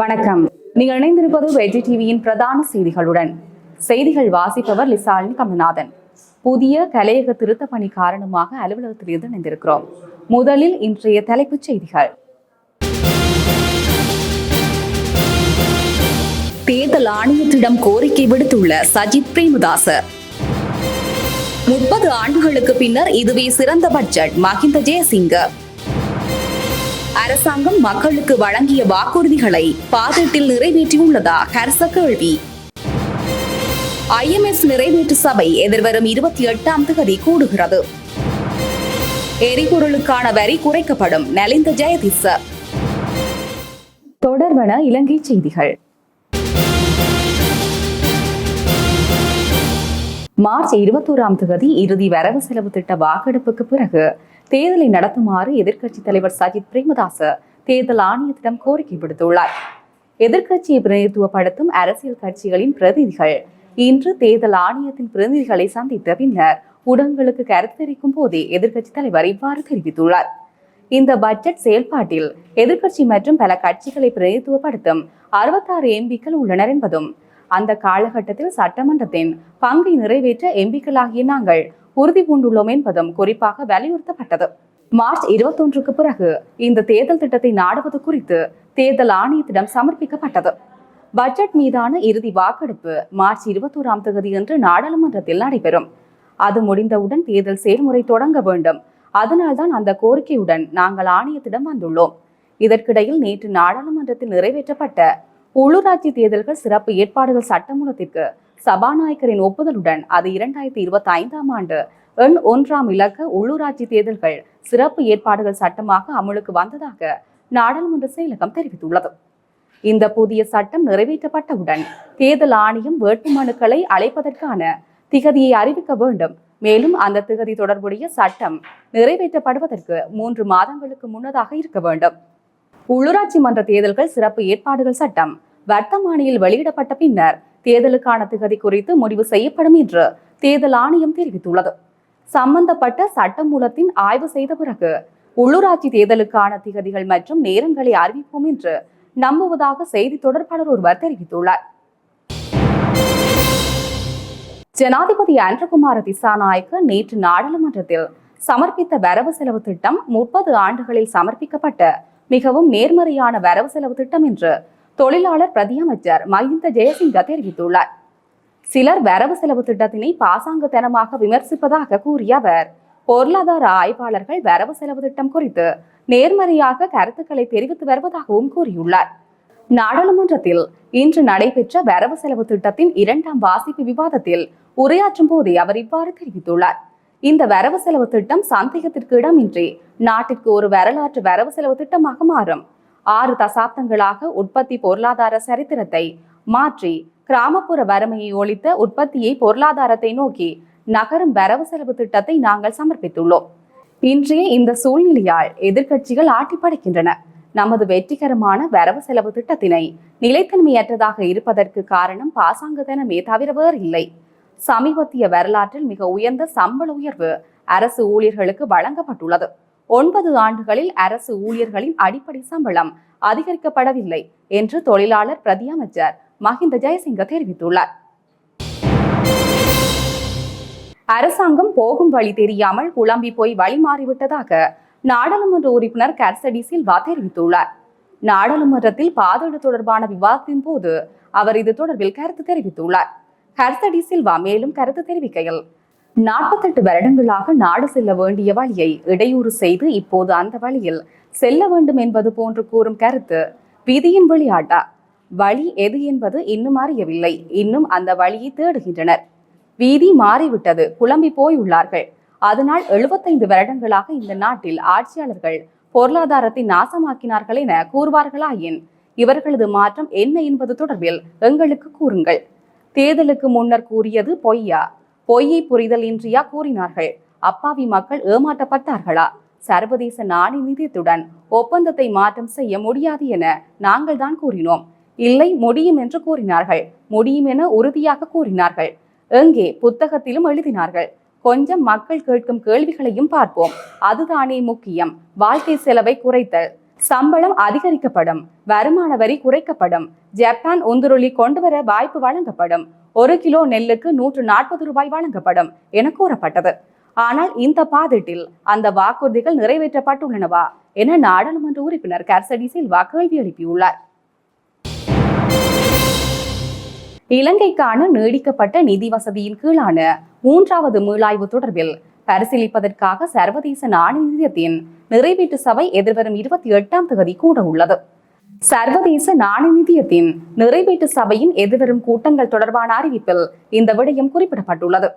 வணக்கம். நீங்கள் இணைந்திருப்பது வெஜி டிவியின் பிரதான செய்திகளுடன். செய்திகள் வாசிப்பவர் லிசாலின் கமல்நாதன். புதிய கலையக திருத்த பணி காரணமாக அலுவலகத்தில் இருந்து இணைந்திருக்கிறோம். முதலில் இன்றைய தலைப்புச் செய்திகள். தேர்தல் ஆணையத்திடம் கோரிக்கை விடுத்துள்ள சஜித் பிரேமதாச முப்பது ஆண்டுகளுக்கு பின்னர் இதுவே சிறந்த பட்ஜெட் மஹிந்த ஜெயசிங்க. அரசாங்கம் மக்களுக்கு வழங்கிய வாக்குறுதிகளை பாதத்தில் நிறைவேற்றியுள்ளதா ஹர்ச கேள்வி. ஐஎம்எஃப் நிறைவேற்று சபை எதிர்வரும் இருபத்தி எட்டாம் தேதி கூடுகிறது. எரிபொருளுக்கான வரி குறைக்கப்படும் நலிந்த ஜெயதிச தொடர்வன இலங்கை செய்திகள். மார்ச் இருபத்தோராம் தேதி இறுதி வரவு செலவு திட்ட வாக்கெடுப்புக்கு பிறகு தேர்தலை நடத்துமாறு எதிர்க்கட்சித் தலைவர் சஜித் பிரேமதாச தேர்தல் ஆணையத்திடம் கோரிக்கை விடுத்துள்ளார். எதிர்க்கட்சியை பிரதிநிதித்துவப்படுத்தும் அரசியல் கட்சிகளின் பிரதிநிதிகள் இன்று தேர்தல் ஆணையத்தின் பிரதிநிதிகளை சந்தித்த பின்னர் ஊடகங்களுக்கு கருத்து தெரிவிக்கும் போதே எதிர்க்கட்சித் தலைவர் இவ்வாறு தெரிவித்துள்ளார். இந்த பட்ஜெட் செயல்பாட்டில் எதிர்க்கட்சி மற்றும் பல கட்சிகளை பிரதிநிதித்துவப்படுத்தும் அறுபத்தாறு எம்பிக்கள் உள்ளனர் என்பதும் அந்த காலகட்டத்தில் சட்டமன்றத்தின் பங்கை நிறைவேற்ற எம்பிக்களாகிய நாங்கள் உறுதி பூண்டுள்ளோம் என்பதும் குறிப்பாக வலியுறுத்தப்பட்டது. மார்ச் இருபத்தொன்றுக்கு பிறகு இந்த தேர்தல் திட்டத்தை நாடுவது குறித்து தேர்தல் ஆணையத்திடம் சமர்ப்பிக்கப்பட்டது. பட்ஜெட் மீதான இறுதி வாக்கெடுப்பு மார்ச் இருபத்தோராம் தேதியன்று நாடாளுமன்றத்தில் நடைபெறும். அது முடிந்தவுடன் தேர்தல் செயல்முறை தொடங்க வேண்டும். அதனால்தான் அந்த கோரிக்கையுடன் நாங்கள் ஆணையத்திடம் வந்துள்ளோம். இதற்கிடையில் நேற்று நாடாளுமன்றத்தில் நிறைவேற்றப்பட்ட உள்ளூராட்சி தேர்தல்கள் சிறப்பு ஏற்பாடுகள் சட்டமூலத்திற்கு சபாநாயகரின் ஒப்புதலுடன் அது இரண்டாயிரத்தி இருபத்தி ஐந்தாம் ஆண்டு எண் ஒன்றாம் இலக்க உள்ளூராட்சி தேர்தல்கள் சிறப்பு ஏற்பாடுகள் சட்டமாக அமலுக்கு வந்ததாக நாடாளுமன்ற செயலகம் தெரிவித்துள்ளது. இந்த புதிய சட்டம் நிறைவேற்றப்பட்டவுடன் தேர்தல் ஆணையம் வேட்புமனுக்களை அழைப்பதற்கான திகதியை அறிவிக்க வேண்டும். மேலும் அந்த திகதி தொடர்புடைய சட்டம் நிறைவேற்றப்படுவதற்கு மூன்று மாதங்களுக்கு முன்னதாக இருக்க வேண்டும். உள்ளூராட்சி மன்ற தேர்தல்கள் சிறப்பு ஏற்பாடுகள் சட்டம் வர்த்தமானியில் வெளியிடப்பட்ட பின்னர் தேர்தலுக்கான திகதி குறித்து முடிவு செய்யப்படும் என்று தேர்தல் ஆணையம் தெரிவித்துள்ளது. சம்பந்தப்பட்ட சட்டமூலத்தின் ஆய்வு செய்த பிறகு உள்ளூராட்சி தேர்தலுக்கான திகதிகள் மற்றும் நேரங்களை அறிவிப்போம் என்று நம்புவதாக செய்தி தொடர்பாளர் ஒருவர் தெரிவித்துள்ளார். ஜனாதிபதி அன்றகுமார திசாநாயக்க நேற்று நாடாளுமன்றத்தில் சமர்ப்பித்த வரவு செலவு திட்டம் முப்பது ஆண்டுகளில் சமர்ப்பிக்கப்பட்ட மிகவும் நேர்மறையான வரவு செலவு திட்டம் என்று தொழிலாளர் பிரதியமைச்சர் மஹிந்த ஜெயசிங்க தெரிவித்துள்ளார். சிலர் வரவு செலவு திட்டத்தினை பாசாங்கத்தனமாக விமர்சிப்பதாக கூறிய அவர் பொருளாதார ஆய்வாளர்கள் வரவு செலவு திட்டம் குறித்து நேர்மறையாக கருத்துக்களை தெரிவித்து வருவதாகவும் கூறியுள்ளார். நாடாளுமன்றத்தில் இன்று நடைபெற்ற வரவு செலவு திட்டத்தின் இரண்டாம் வாசிப்பு விவாதத்தில் உரையாற்றும் போதே அவர் இவ்வாறு தெரிவித்துள்ளார். இந்த வரவு செலவு திட்டம் சந்தேகத்திற்கு இடமின்றி நாட்டிற்கு ஒரு வரலாற்று வரவு செலவு திட்டமாக மாறும். ஆறு தசாப்தங்களாக உற்பத்தி பொருளாதார சரித்திரத்தை மாற்றி கிராமப்புற வறுமையை ஒழித்த உற்பத்தியை பொருளாதாரத்தை நோக்கி நகரும் வரவு செலவு திட்டத்தை நாங்கள் சமர்ப்பித்துள்ளோம். இன்றைய இந்த சூழ்நிலையால் எதிர்கட்சிகள் ஆட்டி படைக்கின்றன. நமது வெற்றிகரமான வரவு செலவு திட்டத்தினை நிலைத்தன்மையற்றதாக இருப்பதற்கு காரணம் பாசாங்குதனமே தவிர வேறு இல்லை. சமீபத்திய வரலாற்றில் மிக உயர்ந்த சம்பள உயர்வு அரசு ஊழியர்களுக்கு வழங்கப்பட்டுள்ளது. ஒன்பது ஆண்டுகளில் அரசு ஊழியர்களின் அடிப்படை சம்பளம் அதிகரிக்கப்படவில்லை என்று தொழிலாளர் பிரதி அமைச்சர் மஹிந்த ஜெயசிங்க தெரிவித்துள்ளார். அரசாங்கம் போகும் வழி தெரியாமல் குழம்பி போய் வழி மாறிவிட்டதாக நாடாளுமன்ற உறுப்பினர் கர்சடி சில்வா தெரிவித்துள்ளார். நாடாளுமன்றத்தில் பாதீடு தொடர்பான விவாதத்தின் போது அவர் இது தொடர்பில் கருத்து தெரிவித்துள்ளார். ஹர்சடி சில்வா மேலும் கருத்து தெரிவிக்கையில் நாற்பத்தெட்டு வருடங்களாக நாடு செல்ல வேண்டிய வழியை இடையூறு செய்து இப்போது அந்த வழியில் செல்ல வேண்டும் என்பது போன்று கூறும் கருத்து விதியின் விளையாட்டா? வழி எது என்பது இன்னும் அறியவில்லை. இன்னும் அந்த வழியை தேடுகின்றனர். வீதி மாறிவிட்டது. குழம்பி போயுள்ளார்கள். அதனால் எழுபத்தைந்து வருடங்களாக இந்த நாட்டில் ஆட்சியாளர்கள் பொருளாதாரத்தை நாசமாக்கினார்கள் என கூறுவார்களாயின் இவர்களது மாற்றம் என்ன என்பது தொடர்பில் எங்களுக்கு கூறுங்கள். தேர்தலுக்கு முன்னர் கூறியது பொய்யா? பொய்யை புரிதல் இன்றியா கூறினார்கள். அப்பாவி மக்கள் ஏமாற்றப்பட்டார்களா? சர்வதேச நாணய நிதியத்துடன் ஒப்பந்தத்தை மாற்றம் செய்ய முடியாது என நாங்கள் தான் கூறினோம். இல்லை முடியும் என்று கூறினார்கள். முடியும் என உறுதியாக கூறினார்கள். எங்கே? புத்தகத்திலும் எழுதினார்கள். கொஞ்சம் மக்கள் கேட்கும் கேள்விகளையும் பார்ப்போம். அதுதானே முக்கியம். வாழ்க்கை செலவை குறைத்தல். சம்பளம் அதிகரிக்கப்படும் வருமான வரி குறைக்கப்படும் ஜப்பான் உந்துருளி கொண்டுவர வாய்ப்பு வழங்கப்படும். ஒரு கிலோ நெல்லுக்கு நூற்று நாற்பது ரூபாய் வழங்கப்படும் என கூறப்பட்டது. ஆனால் இந்த பாதிட்டில் அந்த வாக்குறுதிகள் நிறைவேற்றப்பட்டுள்ளனவா என நாடாளுமன்ற உறுப்பினர் கர்சடி சில்வா கேள்வி எழுப்பியுள்ளார். இலங்கைக்கான நீடிக்கப்பட்ட நிதி வசதியின் கீழான மூன்றாவது மீளாய்வு தொடர்பில் பரிசீலிப்பதற்காக சர்வதேச நாணய நிதியத்தின் நிறைவேற்று சபை எதிர்வரும் இருபத்தி எட்டாம் தேதி கூட உள்ளது. சர்வதேச நாணய நிதியத்தின் நிறைவேற்று சபையின் எதிர்வரும் கூட்டங்கள் தொடர்பான அறிவிப்பில் இந்த விடயம் குறிப்பிடப்பட்டுள்ளது.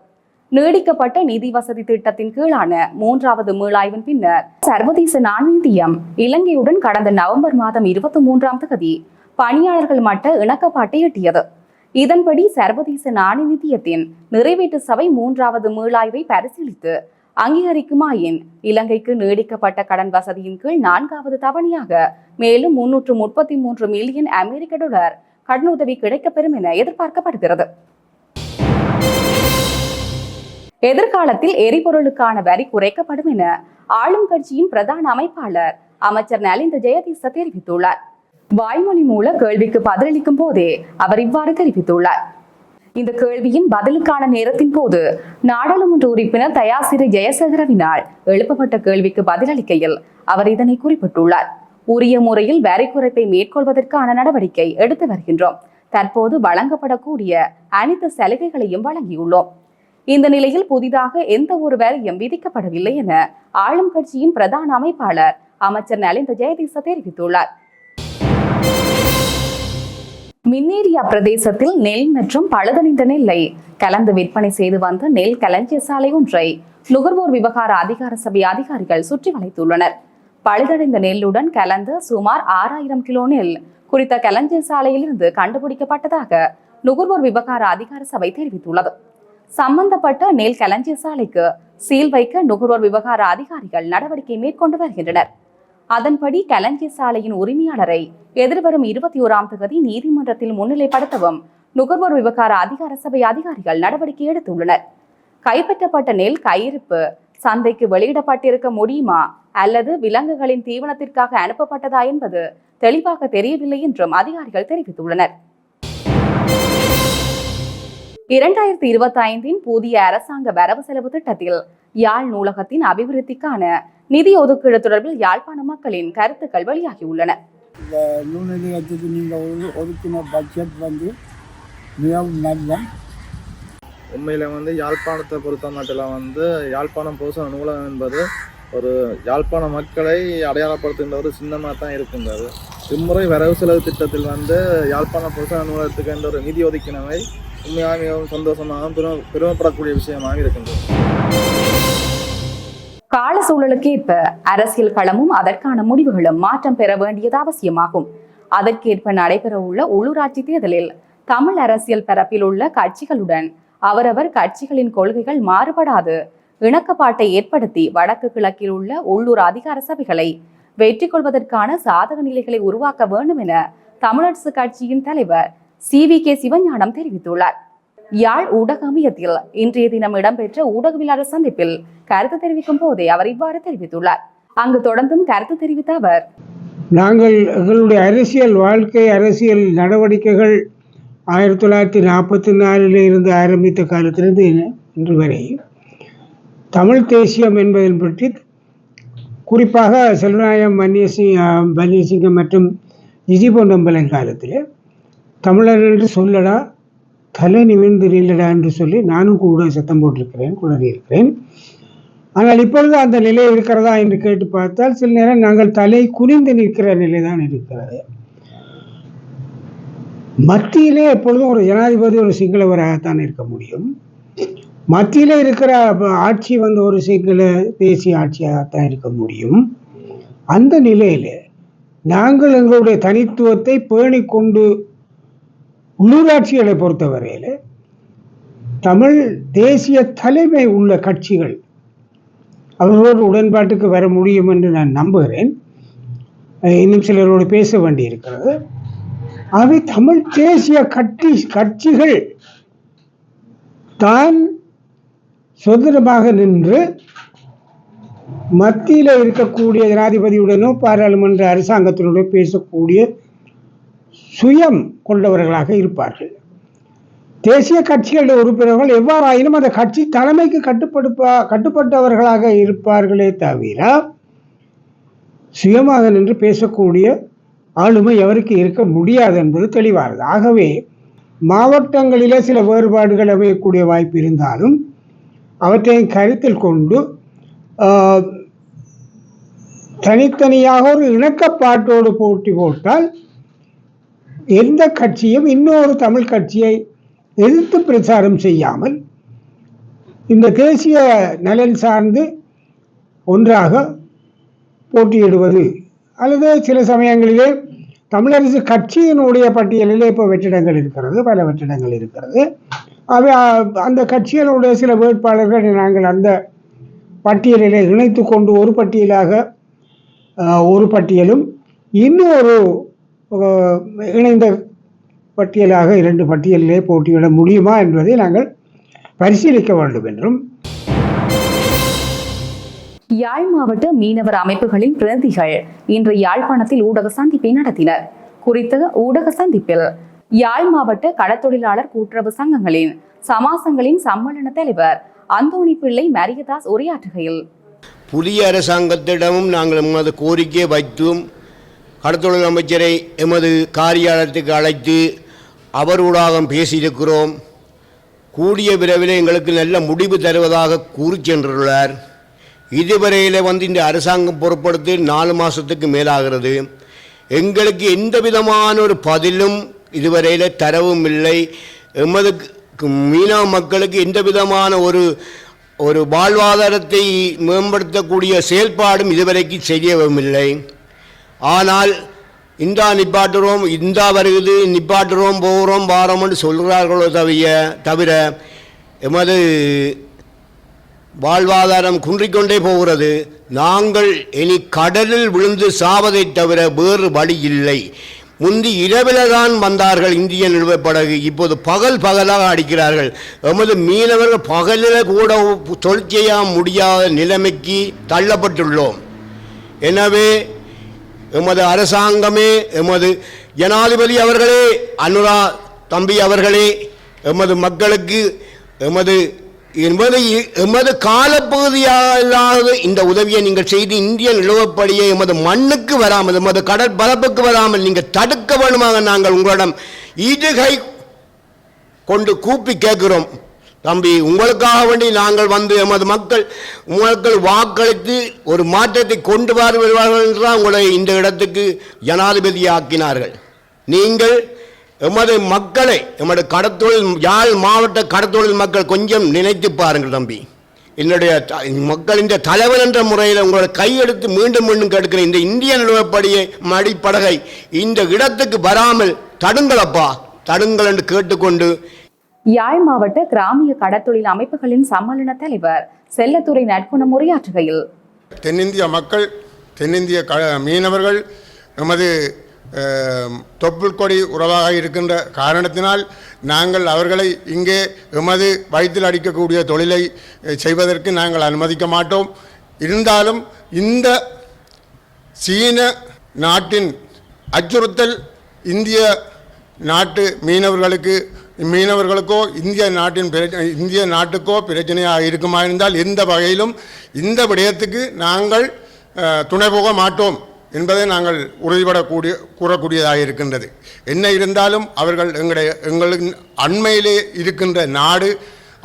நீடிக்கப்பட்ட நிதி வசதி திட்டத்தின் கீழான மூன்றாவது மீளாய்வின் பின்னர் சர்வதேச நாணய நிதியம் இலங்கையுடன் கடந்த நவம்பர் மாதம் இருபத்தி மூன்றாம் தேதி பணியாளர்கள் மட்ட இணக்கப்பாட்டை எட்டியது. இதன்படி சர்வதேச நாணய நிதியத்தின் நிறைவேற்று சபை மூன்றாவது மீளாய்வை பரிசீலித்து அங்கீகரிக்குமாயின் இலங்கைக்கு நீடிக்கப்பட்ட கடன் வசதியின் கீழ் நான்காவது தவணையாக மேலும் முன்னூற்று முப்பத்தி மூன்று மில்லியன் அமெரிக்க டாலர் கடனுதவி கிடைக்கப்பெறும் என எதிர்பார்க்கப்படுகிறது. எதிர்காலத்தில் எரிபொருளுக்கான வரி குறைக்கப்படும் என ஆளும் கட்சியின் பிரதான அமைப்பாளர் அமைச்சர் நலிந்த ஜெயதீச தெரிவித்துள்ளார். வாய்மொழி மூல கேள்விக்கு பதிலளிக்கும் போதே அவர் இவ்வாறு தெரிவித்துள்ளார். இந்த கேள்வியின் பதிலுக்கான நேரத்தின் போது நாடாளுமன்ற உறுப்பினர் தயாசிரி ஜெயசேகரவினால் எழுப்பப்பட்ட கேள்விக்கு பதிலளிக்கையில் அவர் இதனை குறிப்பிட்டுள்ளார். உரிய முறையில் வரி குறைப்பை மேற்கொள்வதற்கான நடவடிக்கை எடுத்து வருகின்றோம். தற்போது வழங்கப்படக்கூடிய அனைத்து சலுகைகளையும் வழங்கியுள்ளோம். இந்த நிலையில் புதிதாக எந்த ஒரு வரியும் விதிக்கப்படவில்லை என ஆளும் கட்சியின் பிரதான அமைப்பாளர் அமைச்சர் நலிந்த ஜெயதீச தெரிவித்துள்ளார். மின்னேரியா பிரதேசத்தில் நெல் மற்றும் பழுதணிந்த நெல்லை கலந்து விற்பனை செய்து வந்த நெல் களஞ்சிய சாலை ஒன்றை நுகர்வோர் விவகார அதிகார சபை அதிகாரிகள் சுற்றி வளைத்துள்ளனர். பழுதடைந்த நெல்லுடன் கலந்து சுமார் ஆறாயிரம் கிலோ நெல் குறித்த களஞ்சிய சாலையிலிருந்து கண்டுபிடிக்கப்பட்டதாக நுகர்வோர் விவகார அதிகார சபை தெரிவித்துள்ளது. சம்பந்தப்பட்ட நெல் களஞ்சிய சாலைக்கு சீல் வைக்க நுகர்வோர் விவகார அதிகாரிகள் நடவடிக்கை மேற்கொண்டு வருகின்றனர். அதன்படி களஞ்சிய சாலையின் உரிமையாளரை எதிர்வரும் இருபத்தி ஓராம் தேதி நீதிமன்றத்தில் முன்னிலைப்படுத்தவும் நுகர்வோர் விவகார அதிகார சபை அதிகாரிகள் நடவடிக்கை எடுத்துள்ளனர். கைப்பற்றப்பட்ட நெல் கையிருப்பு சந்தைக்கு வெளியிடப்பட்டிருக்க முடியுமா? அல்லது விலங்குகளின் தீவனத்திற்காக அனுப்பப்பட்டதா என்பது தெளிவாக தெரியவில்லை என்றும் அதிகாரிகள் தெரிவித்துள்ளனர். இரண்டாயிரத்தி இருபத்தி ஐந்தின் புதிய அரசாங்க வரவு செலவு திட்டத்தில் யாழ் நூலகத்தின் அபிவிருத்திக்கான நிதி ஒதுக்கீடு தொடர்பில் யாழ்ப்பாண மக்களின் கருத்துக்கள் வெளியாகியுள்ளன. இந்த நூல் நிலையத்துக்கு நீங்கள் ஒது ஒதுக்கின பட்ஜெட் வந்து மிகவும் நல்ல. உண்மையில் வந்து யாழ்ப்பாணத்தை பொறுத்த மட்டும் வந்து யாழ்ப்பாணம் போசன நூலகம் என்பது ஒரு யாழ்ப்பாண மக்களை அடையாளப்படுத்துகின்ற ஒரு சின்னமாக தான் இருக்கின்றது இம்முறை வரவு செலவு திட்டத்தில் வந்து யாழ்ப்பாண போசன நூலகத்துக்கு என்ற ஒரு நிதி ஒதுக்கினவை உண்மையாக மிகவும் சந்தோஷமாகவும் பெரும பெருமைப்படக்கூடிய விஷயமாக இருக்கின்றது. கால சூழலுக்கேற்ப அரசியல் களமும் அதற்கான முடிவுகளும் மாற்றம் பெற வேண்டியது அவசியமாகும். அதற்கேற்ப நடைபெறவுள்ள உள்ளூராட்சி தேர்தலில் தமிழ் அரசியல் பரப்பில் உள்ள கட்சிகளுடன் அவரவர் கட்சிகளின் கொள்கைகள் மாறுபடாது. இணக்கப்பாட்டை ஏற்படுத்தி வடக்கு கிழக்கில் உள்ள உள்ளூர் அதிகார சபைகளை வெற்றி கொள்வதற்கான சாதக நிலைகளை உருவாக்க வேண்டும் என தமிழரசு கட்சியின் தலைவர் சி வி கே சிவஞானம் தெரிவித்துள்ளார். யாழ் ஊடக அமையத்தில் இன்றைய தினம் இடம்பெற்ற ஊடகவியலாளர் சந்திப்பில் கருத்து தெரிவிக்கும் போதே அவர் இவ்வாறு தெரிவித்துள்ளார். அங்கு தொடர்ந்தும் கருத்து தெரிவித்த அவர் நாங்கள் எங்களுடைய அரசியல் வாழ்க்கை அரசியல் நடவடிக்கைகள் ஆயிரத்தி தொள்ளாயிரத்தி நாற்பத்தி நாலில் இருந்து ஆரம்பித்த காலத்திலிருந்து இன்று வரை தமிழ் தேசியம் என்பதன் பற்றி குறிப்பாக செல்வநாயகம் வன்னியசிங் வன்னியசிங்கம் மற்றும் ஜிஜி பொன்னம்பலன் காலத்தில் தமிழர் என்று சொல்லடா தலை நிமிர்ந்து நில்லடா என்று சொல்லி நானும் கூட சத்தம் போட்டிருக்கிறேன் குளறியிருக்கிறேன் ஆனால் இப்பொழுது அந்த நிலை இருக்கிறதா என்று கேட்டு பார்த்தால் சில நேரம் நாங்கள் தலை குனிந்து நிற்கிற நிலை தான் இருக்கிறது. மத்தியிலே எப்பொழுதும் ஒரு ஜனாதிபதி ஒரு சிங்களவராகத்தான் இருக்க முடியும். மத்தியில் இருக்கிற ஆட்சி வந்து ஒரு சிங்கள தேசிய ஆட்சியாகத்தான் இருக்க முடியும். அந்த நிலையில் நாங்கள் எங்களுடைய தனித்துவத்தை பேணி கொண்டு உள்ளூராட்சிகளை பொறுத்தவரையில் தமிழ் தேசிய தலைமை உள்ள கட்சிகள் அவர்களோடு உடன்பாட்டுக்கு வர முடியும் என்று நான் நம்புகிறேன். இன்னும் சிலரோடு பேச வேண்டியிருக்கிறது. அவை தமிழ் தேசிய கட்சி கட்சிகள் தான் சுதந்திரமாக நின்று மத்தியில் இருக்கக்கூடிய ஜனாதிபதியுடனோ பாராளுமன்ற அரசாங்கத்தினுடன் பேசக்கூடிய சுயம் கொண்டவர்களாக இருப்பார்கள். தேசிய கட்சிகளுடைய உறுப்பினர்கள் எவ்வாறாயினும் அந்த கட்சி தலைமைக்கு கட்டுப்படுப்பா கட்டுப்பட்டவர்களாக இருப்பார்களே தவிர சுயமாக நின்று பேசக்கூடிய ஆளுமை எவருக்கு இருக்க முடியாது என்பது தெளிவானது. ஆகவே மாவட்டங்களிலே சில வேறுபாடுகள் அமையக்கூடிய வாய்ப்பு இருந்தாலும் அவற்றை கருத்தில் கொண்டு தனித்தனியாக ஒரு இணக்கப்பாட்டோடு போட்டி போட்டால் எந்த கட்சியும் இன்னொரு தமிழ் கட்சியை எதிர்த்து பிரச்சாரம் செய்யாமல் இந்த தேசிய நலன் சார்ந்து ஒன்றாக போட்டியிடுவது. அல்லது சில சமயங்களிலே தமிழரசு கட்சியினுடைய பட்டியலில் இப்போ வெற்றிடங்கள் இருக்கிறது பல வெற்றிடங்கள் இருக்கிறது. அவை அந்த கட்சிகளுடைய சில வேட்பாளர்கள் நாங்கள் அந்த பட்டியலிலே இணைத்து கொண்டு ஒரு பட்டியலாக ஒரு பட்டியலும் இன்னொரு இணைந்த பட்டியலாக இரண்டு பட்டியலிலே போட்டியிட முடியுமா என்பதை நாங்கள் பரிசீலிக்க வேண்டும் என்றும். யாழ் மாவட்ட மீனவர் அமைப்புகளின் பிரதிகள் இன்று யாழ்ப்பாணத்தில் ஊடக சந்திப்பை நடத்தினர். குறித்த ஊடக சந்திப்பில் யாழ் மாவட்ட கடத்தொழிலாளர் கூட்டுறவு சங்கங்களின் சமாசங்களின் சம்மேளன தலைவர் அந்தோணி பிள்ளை மரியதாஸ் உரையாற்றுகையில் புதிய அரசாங்கத்திடமும் நாங்கள் எமது கோரிக்கையை வைத்தும். கடத்தொழில் அமைச்சரை எமது காரியாலயத்துக்கு அழைத்து அவரூடாக பேசியிருக்கிறோம். கூடிய விரைவில் எங்களுக்கு நல்ல முடிவு தருவதாக கூறி சென்றுள்ளார். இதுவரையில் வந்து இந்த அரசாங்கம் பொறுப்படுத்தி நாலு மாதத்துக்கு மேலாகிறது. எங்களுக்கு எந்த விதமான ஒரு பதிலும் இதுவரையில் தரவும் இல்லை. எமது மீனவ மக்களுக்கு எந்த விதமான ஒரு ஒரு வாழ்வாதாரத்தை மேம்படுத்தக்கூடிய செயல்பாடும் இதுவரைக்கும் செய்யவும் இல்லை ஆனால் இந்தா நிப்பாட்டுறோம் இந்தா வருகுது நிப்பாட்டுறோம் போகிறோம் வாரோம்னு சொல்கிறார்களோ தவிர தவிர எமது வாழ்வாதாரம் குன்றிக்கொண்டே போகிறது. நாங்கள் இனி கடலில் விழுந்து சாவதைத் தவிர வேறு வழி இல்லை. முந்தி இரவில் தான் வந்தார்கள் இந்திய நிறுவப்படகு இப்போது பகல் பகலாக அடிக்கிறார்கள். எமது மீனவர்கள் பகலில் கூட தொழில் செய்ய முடியாத நிலைமைக்கு தள்ளப்பட்டுள்ளோம். எனவே எமது அரசாங்கமே எமது ஜனாதிபதி அவர்களே அனுரா தம்பி அவர்களே எமது மக்களுக்கு எமது எமது எமது காலப்பகுதியாக இந்த உதவியை நீங்கள் செய்து இந்திய நிலவப்படியே எமது மண்ணுக்கு வராமல் எமது கடற்பரப்புக்கு வராமல் நீங்கள் தடுக்க வேண்டுமாக நாங்கள் உங்களிடம் ஈடுகை கொண்டு கூப்பி கேட்கிறோம். தம்பி உங்களுக்காக வேண்டி நாங்கள் வந்து எமது மக்கள் மக்கள் வாக்களித்து ஒரு மாற்றத்தை கொண்டு வர வருவார்கள் என்றால் உங்களை இந்த இடத்துக்கு ஜனாதிபதி ஆக்கினார்கள் நீங்கள் எமது மக்களை எமது கடத்தொழில் யாழ் மாவட்ட கடத்தொழில் மக்கள் கொஞ்சம் நினைத்து பாருங்கள் தம்பி. என்னுடைய த- மக்கள் இந்த தலைவர் என்ற முறையில் உங்களோட கையெடுத்து மீண்டும் மீண்டும் கேட்கிற இந்த இந்திய நிலவப்படியை மடிப்படகை இந்த இடத்துக்கு வராமல் தடுங்களப்பா தடுங்கள் என்று கேட்டுக்கொண்டு யாழ் மாவட்ட கிராமிய கடத்தொழில் அமைப்புகளின் சம்மேளன தலைவர் செல்லத்துறை நட்புணம் உரையாற்றுகையில். தென்னிந்திய மக்கள் தென்னிந்திய க மீனவர்கள் எமது தொப்புள் கொடி உறவாக இருக்கின்ற காரணத்தினால் நாங்கள் அவர்களை இங்கே எமது வயிற்றில் அடிக்கக்கூடிய தொழிலை செய்வதற்கு நாங்கள் அனுமதிக்க மாட்டோம். இருந்தாலும் இந்த சீன நாட்டின் அச்சுறுத்தல் இந்திய நாட்டு மீனவர்களுக்கு மீனவர்களுக்கோ இந்திய நாட்டின் பிரச்சனை இந்திய நாட்டுக்கோ பிரச்சனையாக இருக்குமா இருந்தால் எந்த வகையிலும் இந்த விடயத்துக்கு நாங்கள் துணை போக மாட்டோம் என்பதை நாங்கள் உறுதிபடக்கூடிய கூறக்கூடியதாக இருக்கின்றது. என்ன இருந்தாலும் அவர்கள் எங்களுடைய எங்களின் அண்மையிலே இருக்கின்ற நாடு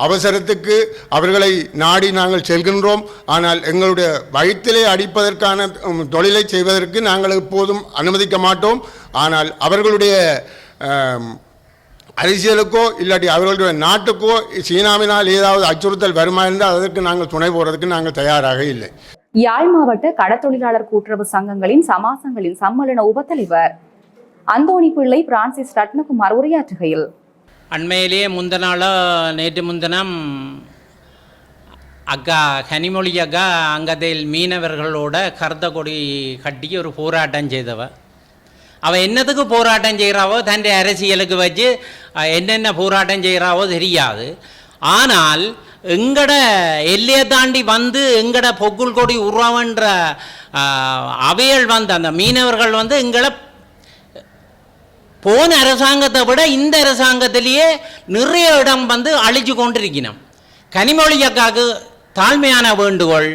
அவசரத்துக்கு அவர்களை நாடி நாங்கள் செல்கின்றோம். ஆனால் எங்களுடைய வயிற்றிலே அடிப்பதற்கான தொழிலை செய்வதற்கு நாங்கள் எப்போதும் அனுமதிக்க மாட்டோம். ஆனால் அவர்களுடைய அரசியலுக்கோ இல்லாட்டி அவர்களுடைய நாட்டுக்கோ சீனாவினால் ஏதாவது அச்சுறுத்தல் வருமா இருந்தால் அதற்கு நாங்கள் துணை போகிறதுக்கு நாங்கள் தயாராக இல்லை. யாழ் மாவட்ட கடத்தொழிலாளர் கூட்டுறவு சங்கங்களின் சமாசங்களின் சம்மேளன உபத்தலைவர் அந்தோணி பிள்ளை பிரான்சிஸ் ரத்னகுமார் உரையாற்றுகையில் அண்மையிலேயே முந்த நாளோ நேற்று முன்தினம் அக்கா கனிமொழி அக்கா அங்கத்தில் மீனவர்களோட கருத்த கொடி கட்டி ஒரு போராட்டம் செய்தவ. அவள் என்னத்துக்கு போராட்டம் செய்கிறாவோ தன்னுடைய அரசியலுக்கு வச்சு என்னென்ன போராட்டம் செய்கிறாவோ தெரியாது. ஆனால் எங்கட எல்லையை தாண்டி வந்து எங்கட பொக்குள் கொடி உறவன்ற அவையல் அவைகள் வந்து அந்த மீனவர்கள் வந்து எங்களை போன அரசாங்கத்தை விட இந்த அரசாங்கத்திலேயே நிறைய இடம் வந்து அழிச்சு கொண்டிருக்கணும் கனிமொழி அக்காவுக்கு தாழ்மையான வேண்டுகோள்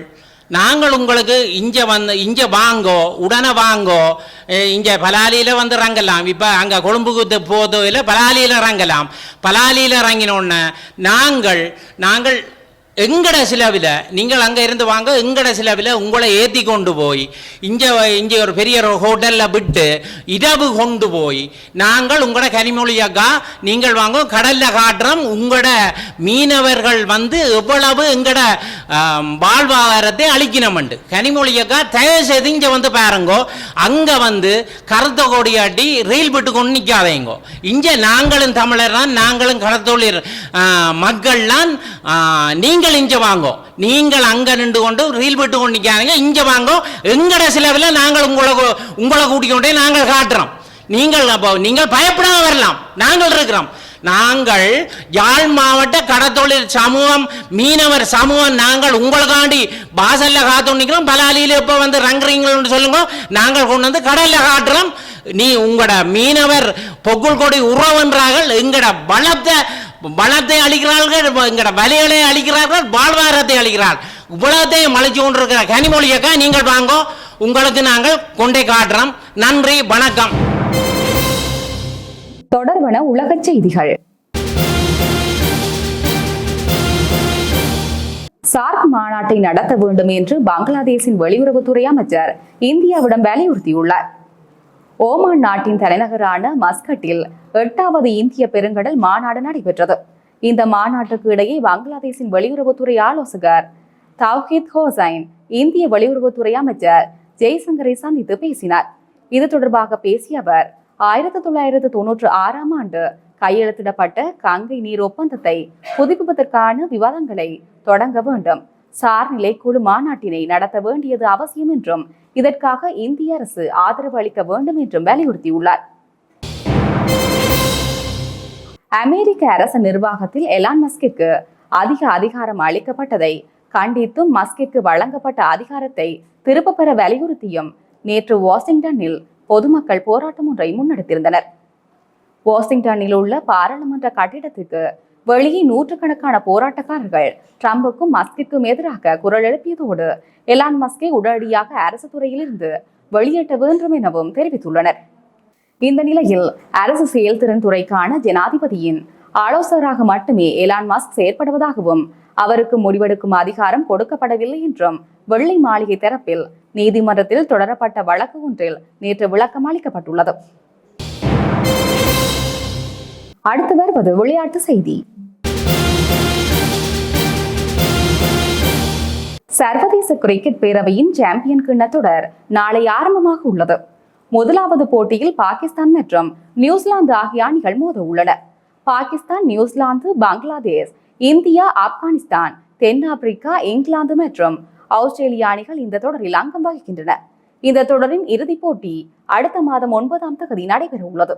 நாங்கள் உங்களுக்கு இங்கே வந்து இங்கே வாங்கோ உடனே வாங்கோ. இங்கே பலாலியில் வந்து இறங்கலாம். இப்போ அங்கே கொழும்புக்கு போதில் பலாலியில் இறங்கலாம். பலாலியில் இறங்கினோடனே நாங்கள் நாங்கள் எங்கட சிலவில் நீங்கள் அங்கே இருந்து வாங்க எங்கட சிலவில் உங்களை ஏற்றி கொண்டு போய் இங்கே இங்கே ஒரு பெரிய ஒரு ஹோட்டலில் விட்டு இரவு கொண்டு போய் நாங்கள் உங்களோட கனிமொழி அக்கா நீங்கள் வாங்க கடலில் காட்டுறோம் உங்களோட மீனவர்கள் வந்து எவ்வளவு எங்கட வாழ்வாதாரத்தை அழிக்கணும்ண்டு கனிமொழி அக்கா தயவு செய்து இங்கே வந்து பாருங்கோ அங்கே வந்து கருத்த கொடியாட்டி ரயில் விட்டு கொண்டு நிற்காதேங்கோ இங்கே நாங்களும் தமிழர் தான் நாங்களும் கடத்தொழில் மக்கள்லாம் நீங்கள் நீங்கள் இங்கே வாங்கோ. நீங்கள் அங்கே நின்று கொண்டு ரீல் விட்டு கொண்டு நிற்காதீங்க இங்கே வாங்கோ. எங்கட செலவில் நாங்கள் உங்களை உங்களை உங்களை கூட்டிக்கொண்டே நாங்கள் காட்டுறோம். நீங்கள் அப்போ நீங்கள் பயப்படாம வரலாம். நாங்கள் இருக்கிறோம். நாங்கள் யாழ் மாவட்ட கடத்தொழில் சமூகம் மீனவர் சமூகம் நாங்கள் உங்களுக்காண்டி வாசல்ல காத்து நிற்கிறோம் பலாலியில் இப்போ வந்து ரங்குறீங்கன்னு சொல்லுங்க. நாங்கள் கொண்டு வந்து கடல்ல காட்டுறோம். நீ உங்களோட மீனவர் பொக்குள் கொடி உறவென்றார்கள். எங்களோட பலத்தை பலத்தை அழிக்கிறார்கள் எங்கட வலைகளை அழிக்கிறார்கள் வாழ்வாரத்தை அழிக்கிறார் இவ்வளத்தையும் அழைச்சு கொண்டிருக்கிற கனிமொழியக்கா நீங்கள் வாங்கோ. உங்களுக்கு நாங்கள் கொண்டே காட்டுறோம். நன்றி வணக்கம். தொடர்பன உலக செய்திகள். சார்க் மாநாட்டை நடத்த வேண்டும் என்று பங்களாதேஷின் வெளியுறவுத்துறை அமைச்சர் இந்தியாவிடம் வலியுறுத்தியுள்ளார். ஓமான் நாட்டின் தலைநகரான மஸ்கட்டில் எட்டாவது இந்திய பெருங்கடல் மாநாடு நடைபெற்றது. இந்த மாநாட்டுக்கு இடையே பங்களாதேஷின் வெளியுறவுத்துறை ஆலோசகர் தவ்ஹீத் ஹோசைன் இந்திய வெளியுறவுத்துறை அமைச்சர் ஜெய்சங்கரை சந்தித்து பேசினார். இது தொடர்பாக பேசிய அவர் ஆயிரத்தி தொள்ளாயிரத்து தொன்னூற்று ஆறாம் ஆண்டு கையெழுத்திடப்பட்ட கங்கை நீர் ஒப்பந்தத்தை புதுப்பிப்பதற்கான விவாதங்களை தொடங்க வேண்டும். சார் நிலைக்குழு மாநாட்டினை நடத்த வேண்டியது அவசியம் என்றும் இதற்காக இந்திய அரசு ஆதரவு அளிக்க வேண்டும் என்றும் வலியுறுத்தியுள்ளார். அமெரிக்க அரசு நிர்வாகத்தில் எலான் மஸ்கிற்கு அதிக அதிகாரம் அளிக்கப்பட்டதை கண்டித்தும் மஸ்கிற்கு வழங்கப்பட்ட அதிகாரத்தை திரும்ப பெற வலியுறுத்தியும் நேற்று வாஷிங்டனில் பொதுமக்கள் போராட்டம் ஒன்றை முன்னெடுத்திருந்தனர். வாஷிங்டனில் உள்ள பாராளுமன்ற கட்டிடத்துக்கு வெளியே நூற்றுக்கணக்கான போராட்டக்காரர்கள் ட்ரம்புக்கும் மஸ்கிற்கும் எதிராக குரல் எழுப்பியதோடு எலான் மஸ்கை உடனடியாக அரசு துறையிலிருந்து வெளியேற்ற வேண்டும் எனவும் தெரிவித்துள்ளனர். இந்த நிலையில் அரசு செயல்திறன் துறைக்கான ஜனாதிபதியின் ஆலோசகராக மட்டுமே எலான் மஸ்க் செயற்படுவதாகவும் அவருக்கு முடிவெடுக்கும் அதிகாரம் கொடுக்கப்படவில்லை என்றும் வெள்ளை மாளிகை தரப்பில் நீதிமன்றத்தில் தொடரப்பட்ட வழக்கு ஒன்றில் நேற்று விளக்கம் அளிக்கப்பட்டுள்ளது அடுத்து வருவது விளையாட்டு செய்தி. சர்வதேச கிரிக்கெட் பேரவையின் சாம்பியன் கிண்ண தொடர் நாளை ஆரம்பமாக உள்ளது. முதலாவது போட்டியில் பாகிஸ்தான் மற்றும் நியூசிலாந்து ஆகிய அணிகள் மோத உள்ளன Pakistan New Zealand Bangladesh India Afghanistan தென்னாப்பிரிக்கா இங்கிலாந்து மற்றும் ஆஸ்திரேலிய அணிகள் இந்த தொடரில் அங்கம் வகிக்கின்றன. இந்த தொடரின் இறுதிப் போட்டி அடுத்த மாதம் ஒன்பதாம் தேதி நடைபெற உள்ளது